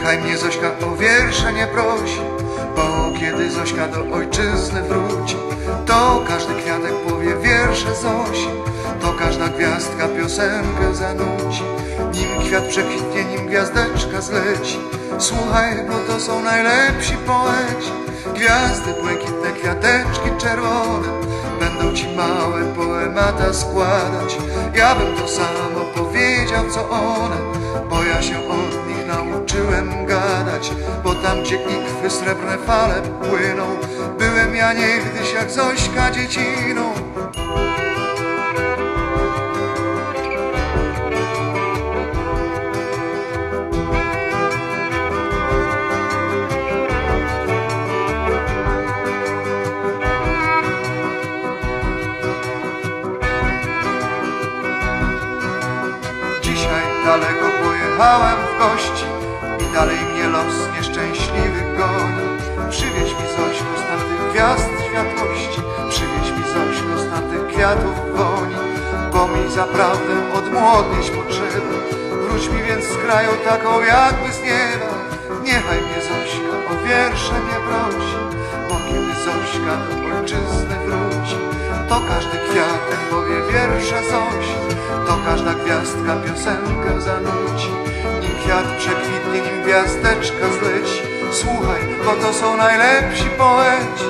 Niechaj mnie Zośka o wiersze nie prosi, bo kiedy Zośka do ojczyzny wróci, to każdy kwiatek powie wiersze Zosi, to każda gwiazdka piosenkę zanuci. Nim kwiat przekwitnie, nim gwiazdeczka zleci, słuchaj, bo to są najlepsi poeci. Gwiazdy błękitne, kwiateczki czerwone, będą ci małe poemata składać. Ja bym to samo powiedział, ikwy srebrne fale płyną, byłem ja niegdyś jak Zośka dzieciną. Dzisiaj daleko pojechałem w gości i dalej gwiazd światłości, przywieź mi Zośko z tamtych kwiatów woni, bo mi zaprawdę odmłodnieć potrzeba. Wróć mi więc z kraju taką jakby z nieba. Niechaj mnie Zośka o wiersze nie prosi, bo kiedy Zośka do ojczyzny wróci, to każdy kwiatek powie wiersze Zosi, to każda gwiazdka piosenkę zanuci. Nim kwiat przekwitnie, nim gwiazdeczka zleci, słuchaj, bo to są najlepsi poeci.